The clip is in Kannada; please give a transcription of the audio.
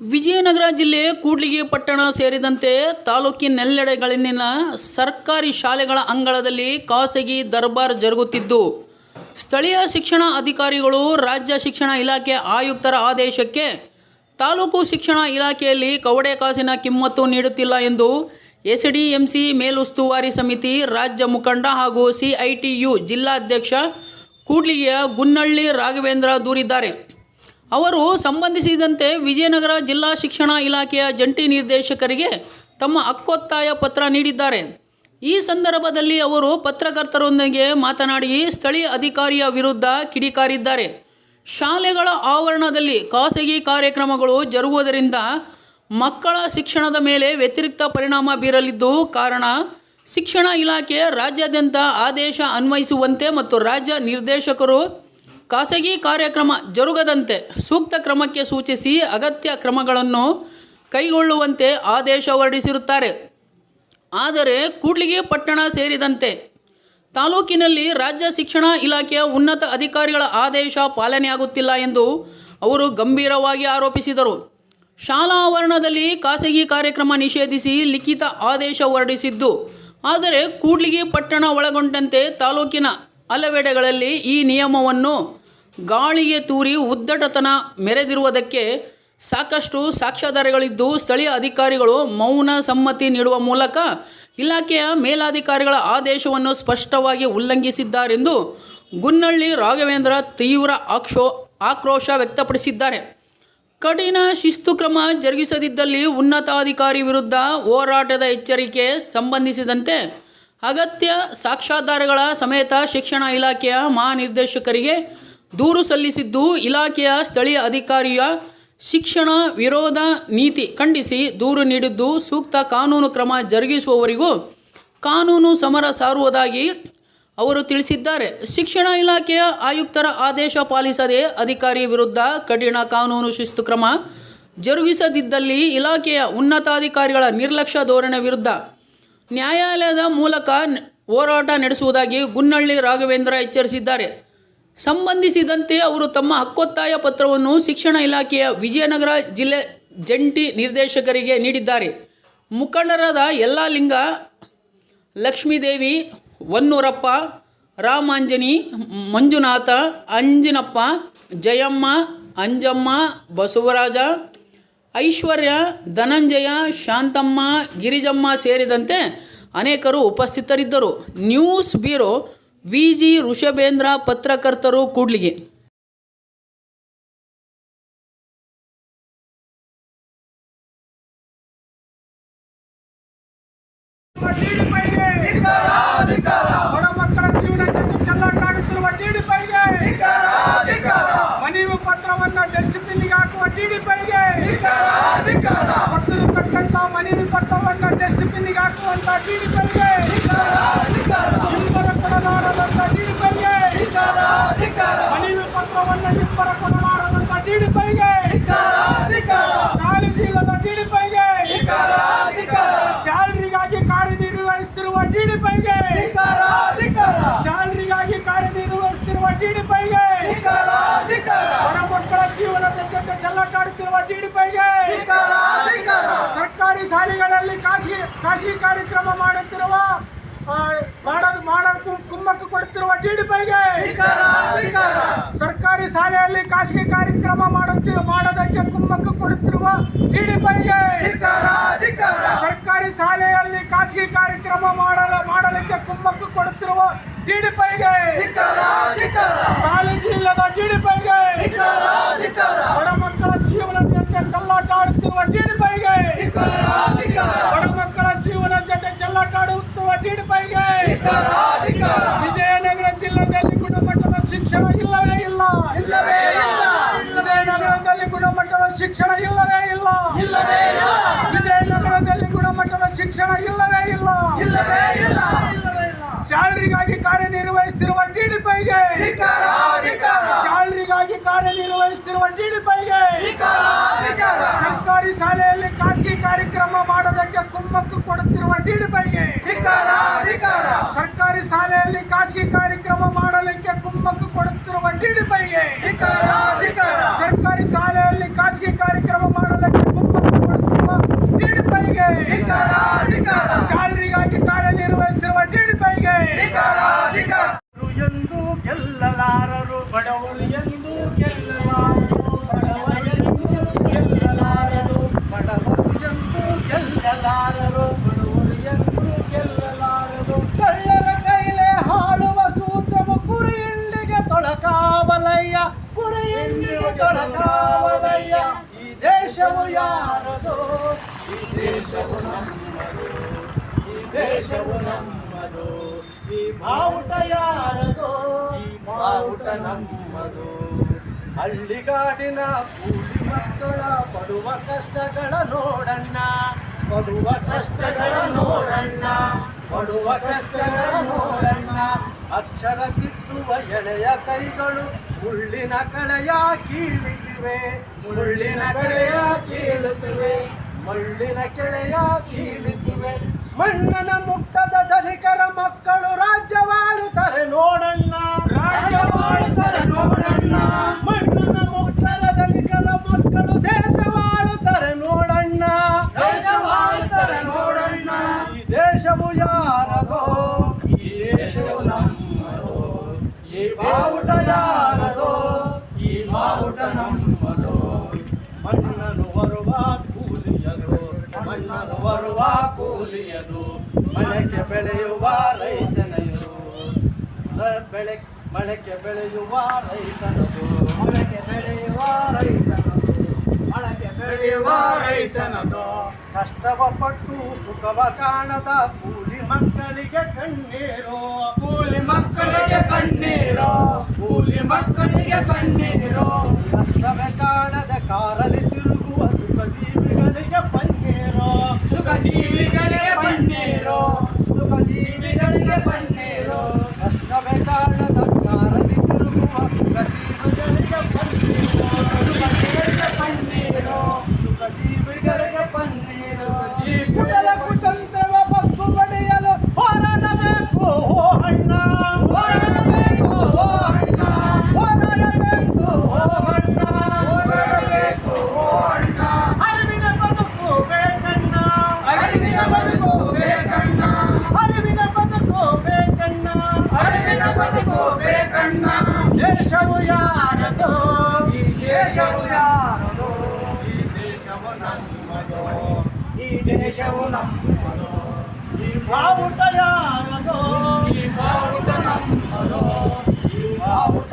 ವಿಜಯನಗರ ಜಿಲ್ಲೆ ಕೂಡ್ಲಿಗಿ ಪಟ್ಟಣ ಸೇರಿದಂತೆ ತಾಲೂಕಿನೆಲ್ಲೆಡೆಗಳಲ್ಲಿನ ಸರ್ಕಾರಿ ಶಾಲೆಗಳ ಅಂಗಳದಲ್ಲಿ ಖಾಸಗಿ ದರ್ಬಾರ್ ಜರುಗುತ್ತಿದ್ದು, ಸ್ಥಳೀಯ ಶಿಕ್ಷಣ ಅಧಿಕಾರಿಗಳು ರಾಜ್ಯ ಶಿಕ್ಷಣ ಇಲಾಖೆ ಆಯುಕ್ತರ ಆದೇಶಕ್ಕೆ ತಾಲೂಕು ಶಿಕ್ಷಣ ಇಲಾಖೆಯಲ್ಲಿ ಕವಡೆ ಕಾಸಿನ ಕಿಮ್ಮತ್ತು ನೀಡುತ್ತಿಲ್ಲ ಎಂದು ಎಸ್ಡಿಎಂಸಿ ಮೇಲುಸ್ತುವಾರಿ ಸಮಿತಿ ರಾಜ್ಯ ಮುಖಂಡ ಹಾಗೂ ಸಿಐಟಿಯು ಜಿಲ್ಲಾಧ್ಯಕ್ಷ ಕೂಡ್ಲಿಗಿಯ ಗುನ್ನಳ್ಳಿ ರಾಘವೇಂದ್ರ ದೂರಿದ್ದಾರೆ. ಅವರು ಸಂಬಂಧಿಸಿದಂತೆ ವಿಜಯನಗರ ಜಿಲ್ಲಾ ಶಿಕ್ಷಣ ಇಲಾಖೆಯ ಜಂಟಿ ನಿರ್ದೇಶಕರಿಗೆ ತಮ್ಮ ಹಕ್ಕೊತ್ತಾಯ ಪತ್ರ ನೀಡಿದ್ದಾರೆ. ಈ ಸಂದರ್ಭದಲ್ಲಿ ಅವರು ಪತ್ರಕರ್ತರೊಂದಿಗೆ ಮಾತನಾಡಿ ಸ್ಥಳೀಯ ಅಧಿಕಾರಿಯ ವಿರುದ್ಧ ಕಿಡಿಕಾರಿದ್ದಾರೆ. ಶಾಲೆಗಳ ಆವರಣದಲ್ಲಿ ಖಾಸಗಿ ಕಾರ್ಯಕ್ರಮಗಳು ಜರುಗುವುದರಿಂದ ಮಕ್ಕಳ ಶಿಕ್ಷಣದ ಮೇಲೆ ವ್ಯತಿರಿಕ್ತ ಪರಿಣಾಮ ಬೀರಲಿದ್ದು ಕಾರಣ ಶಿಕ್ಷಣ ಇಲಾಖೆ ರಾಜ್ಯಾದ್ಯಂತ ಆದೇಶ ಅನ್ವಯಿಸುವಂತೆ ಮತ್ತು ರಾಜ್ಯ ನಿರ್ದೇಶಕರು ಖಾಸಗಿ ಕಾರ್ಯಕ್ರಮ ಜರುಗದಂತೆ ಸೂಕ್ತ ಕ್ರಮಕ್ಕೆ ಸೂಚಿಸಿ ಅಗತ್ಯ ಕ್ರಮಗಳನ್ನು ಕೈಗೊಳ್ಳುವಂತೆ ಆದೇಶ ಹೊರಡಿಸಿರುತ್ತಾರೆ. ಆದರೆ ಕೂಡ್ಲಿಗಿ ಪಟ್ಟಣ ಸೇರಿದಂತೆ ತಾಲೂಕಿನಲ್ಲಿ ರಾಜ್ಯ ಶಿಕ್ಷಣ ಇಲಾಖೆಯ ಉನ್ನತ ಅಧಿಕಾರಿಗಳ ಆದೇಶ ಪಾಲನೆಯಾಗುತ್ತಿಲ್ಲ ಎಂದು ಅವರು ಗಂಭೀರವಾಗಿ ಆರೋಪಿಸಿದರು. ಶಾಲಾ ಆವರಣದಲ್ಲಿ ಖಾಸಗಿ ಕಾರ್ಯಕ್ರಮ ನಿಷೇಧಿಸಿ ಲಿಖಿತ ಆದೇಶ ಹೊರಡಿಸಿದ್ದು, ಆದರೆ ಕೂಡ್ಲಿಗಿ ಪಟ್ಟಣ ಒಳಗೊಂಡಂತೆ ತಾಲೂಕಿನ ಹಲವೆಡೆಗಳಲ್ಲಿ ಈ ನಿಯಮವನ್ನು ಗಾಳಿಗೆ ತೂರಿ ಉದ್ದಟತನ ಮೆರೆದಿರುವುದಕ್ಕೆ ಸಾಕಷ್ಟು ಸಾಕ್ಷ್ಯಾಧಾರಗಳಿದ್ದು ಸ್ಥಳೀಯ ಅಧಿಕಾರಿಗಳು ಮೌನ ಸಮ್ಮತಿ ನೀಡುವ ಮೂಲಕ ಇಲಾಖೆಯ ಮೇಲಾಧಿಕಾರಿಗಳ ಆದೇಶವನ್ನು ಸ್ಪಷ್ಟವಾಗಿ ಉಲ್ಲಂಘಿಸಿದ್ದಾರೆಂದು ಗುನ್ನಳ್ಳಿ ರಾಘವೇಂದ್ರ ತೀವ್ರ ಆಕ್ಷೋ, ಆಕ್ರೋಶ ವ್ಯಕ್ತಪಡಿಸಿದ್ದಾರೆ. ಕಠಿಣ ಶಿಸ್ತು ಕ್ರಮ ಜರುಗಿಸದಿದ್ದಲ್ಲಿ ಉನ್ನತಾಧಿಕಾರಿ ವಿರುದ್ಧ ಹೋರಾಟದ ಎಚ್ಚರಿಕೆ ಸಂಬಂಧಿಸಿದಂತೆ ಅಗತ್ಯ ಸಾಕ್ಷ್ಯಾಧಾರಗಳ ಸಮೇತ ಶಿಕ್ಷಣ ಇಲಾಖೆಯ ಮಹಾನಿರ್ದೇಶಕರಿಗೆ ದೂರು ಸಲ್ಲಿಸಿದ್ದು ಇಲಾಖೆಯ ಸ್ಥಳೀಯ ಅಧಿಕಾರಿಯ ಶಿಕ್ಷಣ ವಿರೋಧ ನೀತಿ ಖಂಡಿಸಿ ದೂರು ನೀಡಿದ್ದು ಸೂಕ್ತ ಕಾನೂನು ಕ್ರಮ ಜರುಗಿಸುವವರಿಗೂ ಕಾನೂನು ಸಮರ ಸಾರುವುದಾಗಿ ಅವರು ತಿಳಿಸಿದ್ದಾರೆ. ಶಿಕ್ಷಣ ಇಲಾಖೆಯ ಆಯುಕ್ತರ ಆದೇಶ ಪಾಲಿಸದೆ ಅಧಿಕಾರಿ ವಿರುದ್ಧ ಕಠಿಣ ಕಾನೂನು ಶಿಸ್ತು ಕ್ರಮ ಜರುಗಿಸದಿದ್ದಲ್ಲಿ ಇಲಾಖೆಯ ಉನ್ನತಾಧಿಕಾರಿಗಳ ನಿರ್ಲಕ್ಷ್ಯ ಧೋರಣೆ ವಿರುದ್ಧ ನ್ಯಾಯಾಲಯದ ಮೂಲಕ ಹೋರಾಟ ನಡೆಸುವುದಾಗಿ ಗುನ್ನಳ್ಳಿ ರಾಘವೇಂದ್ರ ಎಚ್ಚರಿಸಿದ್ದಾರೆ. ಸಂಬಂಧಿಸಿದಂತೆ ಅವರು ತಮ್ಮ ಹಕ್ಕೊತ್ತಾಯ ಪತ್ರವನ್ನು ಶಿಕ್ಷಣ ಇಲಾಖೆಯ ವಿಜಯನಗರ ಜಿಲ್ಲೆ ಜಂಟಿ ನಿರ್ದೇಶಕರಿಗೆ ನೀಡಿದ್ದಾರೆ. ಮುಖಂಡರಾದ ಯಲ್ಲಾಲಿಂಗ, ಲಕ್ಷ್ಮೀದೇವಿ, ವನ್ನೂರಪ್ಪ, ರಾಮಾಂಜನಿ, ಮಂಜುನಾಥ, ಅಂಜಿನಪ್ಪ, ಜಯಮ್ಮ, ಅಂಜಮ್ಮ, ಬಸವರಾಜ, ಐಶ್ವರ್ಯ, ಧನಂಜಯ, ಶಾಂತಮ್ಮ, ಗಿರಿಜಮ್ಮ ಸೇರಿದಂತೆ ಅನೇಕರು ಉಪಸ್ಥಿತರಿದ್ದರು. News bureau V G Rishabhendra ಪತ್ರಕರ್ತರು ಕೂಡ್ಲಿಗೆ ಮಕ್ಕಳ ಮನವಿ ಪತ್ರವನ್ನು ಡಸ್ಟ್ಬಿನ್ಗೆ ಹಾಕುವ ಟಿಡಿಪಿಗೆ ಪಕ್ಕದ ತಕ್ಕಂತ ಮನವಿ ಪತ್ರವನ್ನು ಡಸ್ಟ್ಬಿನ್ಗೆ ಹಾಕುವಂತ ಟಿಡಿಪಿಗೆ ನಿಬ್ಬರ ಕೊಡಲಾರದಂತ ಟಿಡಿಪಿಗೆ ಮನವಿ ಪತ್ರವನ್ನು ನಿಬ್ಬರ ಕೊಡಲಾರದಂತ ಟಿಡಿಪಿಗೆ ಕಾಳಜಿ ಇಲ್ಲದ ಟಿಡಿಪಿಗೆ ಸ್ಯಾಲರಿಗಾಗಿ ಕಾರ್ಯನಿರ್ವಹಿಸುತ್ತಿರುವ ಟಿಡಿಪಿಗೆ ಸ್ಯಾಲರಿಗಾಗಿ ಕಾರ್ಯನಿರ್ವಹಿಸುತ್ತಿರುವ ಟಿಡಿಪಿಗೆ ಬಡ ಮಕ್ಕಳ ಜೀವನದ ಜೊತೆ ಚೆಲ್ಲಾಟಾಡುತ್ತಿರುವ ಟಿಡಿಪಿಗೆ ಸರ್ಕಾರಿ ಶಾಲೆಗಳಲ್ಲಿ ಖಾಸಗಿ ಖಾಸಗಿ ಕಾರ್ಯಕ್ರಮ ಮಾಡುತ್ತಿರುವ ಮಾಡೋದು ಮಾಡೋದು ಕುಮ್ಮಕ್ಕು ಕೊಡುತ್ತಿರುವ ಟಿಡಿಪಿಗೆ ಸರ್ಕಾರಿ ಶಾಲೆಯಲ್ಲಿ ಖಾಸಗಿ ಕಾರ್ಯಕ್ರಮ ಮಾಡುತ್ತಿರುವ ಮಾಡೋದಕ್ಕೆ ಕುಮ್ಮಕ್ಕು ಕೊಡುತ್ತಿರುವ ಟಿಡಿಪಿಗೆ ಸರ್ಕಾರಿ ಶಾಲೆಯಲ್ಲಿ ಖಾಸಗಿ ಕಾರ್ಯಕ್ರಮ ಮಾಡಲು ಮಾಡಲಿಕ್ಕೆ ಕುಮ್ಮಕ್ಕು ಕೊಡುತ್ತಿರುವ ಟಿಡಿಪಿಗೆ ಕಾಲೇಜು ಇಲ್ಲದ ಟಿಡಿಪಿಗೆ ಬಡ ಮಕ್ಕಳ ಜೀವನ ಜೊತೆ ಚೆಲ್ಲಾಟ ಆಡುತ್ತಿರುವ ಟಿಡಿಪಿಗೆ ವಿಜಯನಗರ ಜಿಲ್ಲೆಯಲ್ಲಿ ಗುಣಮಟ್ಟದ ಶಿಕ್ಷಣ ಇಲ್ಲವೇ ಇಲ್ಲ. ವಿಜಯನಗರದಲ್ಲಿ ಗುಣಮಟ್ಟದ ಶಿಕ್ಷಣ ಇಲ್ಲವೇ ಇಲ್ಲ. ವಿಜಯನಗರದಲ್ಲಿ ಗುಣಮಟ್ಟದ ಶಿಕ್ಷಣ ಇಲ್ಲವೇ ಇಲ್ಲ. ಶಾಲರಿಗಾಗಿ ಕಾರ್ಯನಿರ್ವಹಿಸುತ್ತಿರುವ ಟಿಡಿಪಿಗೆ ಶಾಲರಿಗಾಗಿ ಕಾರ್ಯನಿರ್ವಹಿಸುತ್ತಿರುವ ಟಿಡಿಪಿಗೆ ಸರ್ಕಾರಿ ಶಾಲೆಯಲ್ಲಿ ಖಾಸಗಿ ಕಾರ್ಯಕ್ರಮ ಮಾಡೋದಕ್ಕೆ ಕುಮ್ಮಕ್ಕು ಕೊಡುತ್ತಿರುವ ಟಿಡಿಪಿಗೆ ಸರ್ಕಾರಿ ಶಾಲೆಯಲ್ಲಿ ಖಾಸಗಿ ಕಾರ್ಯಕ್ರಮ ಮಾಡಲಿಕ್ಕೆ ಕುಮ್ಮಕ್ಕು ಕೊಡುತ್ತಿರುವ ಟಿಡಿಪಿಗೆ ಸರ್ಕಾರಿ ಶಾಲೆಯಲ್ಲಿ ಖಾಸಗಿ ಕಾರ್ಯಕ್ರಮ ಮಾಡಲಿಕ್ಕೆ ಕುಮ್ಮಕ್ಕು ಕೊಡುತ್ತಿರುವ ಟಿಡಿಪಿಗೆ ಶಾಲರಿಗಾಗಿ ಕಾರ್ಯನಿರ್ವಹ ದೇಶವು ನಮ್ಮದು. ಈ ಬಾವುಟ ಯಾರದು? ಈ ಬಾವುಟ ನಮ್ಮದು. ಹಳ್ಳಿಗಾಡಿನ ಕೂಲಿ ಮಕ್ಕಳ ಪಡುವ ಕಷ್ಟಗಳ ನೋಡಣ್ಣ. ಪಡುವ ಕಷ್ಟಗಳ ನೋಡಣ್ಣ. ಪಡುವ ಕಷ್ಟಗಳ ನೋಡಣ್ಣ. ಅಕ್ಷರ ಕಿತ್ತುವ ಎಳೆಯ ಕೈಗಳು ಮುಳ್ಳಿನ ಕಳೆಯ ಕೀಳುತ್ತಿವೆ. ಮುಳ್ಳಿನ ಕಳೆಯ ಕೀಳುತ್ತಿವೆ. ಮುಳ್ಳಿನ ಕೆಳೆಯ ಕೀಳುತ್ತಿವೆ. మన్నన ముక్తద ధనికరం ಬೆಳೆ ಮಳೆಗೆ ಬೆಳೆಯುವ ರೈತನದು. ಮೊಳಕೆ ಬೆಳೆಯುವ ರೈತನದು. ಮೊಳಕೆ ಬೆಳೆಯುವ ರೈತನದು. ಕಷ್ಟವ ಪಟ್ಟು ಸುಖವ ಕಾಣದ ಕೂಲಿ ಮಕ್ಕಳಿಗೆ ಕಣ್ಣೀರು. ಕೂಲಿ ಮಕ್ಕಳಿಗೆ ಕಣ್ಣೀರು. ಕೂಲಿ ಮಕ್ಕಳಿಗೆ ಕಣ್ಣೀರು. ಕಷ್ಟವೇ ಕಾಣದ ಕಾರಲ್ಲಿ ತಿರುಗುವ ಸುಖ ಜೀವಿಗಳಿಗೆ ಪನ್ನೀರು. ಸುಖ ಜೀವಿಗಳಿಗೆ ಬೇಕಣ್ಣ ದೇಶವು ಯಾರದು ಈ ದೇಶವು ಯಾರದು ಈ ದೇಶವು ನಮ್ಮದು ಈ ದೇಶವು ನಮ್ಮದು ಈ ಬಾವುಟ ಯಾರದು ಈ ಬಾವುಟ ನಮ್ಮದು ಈ ಬಾವುಟ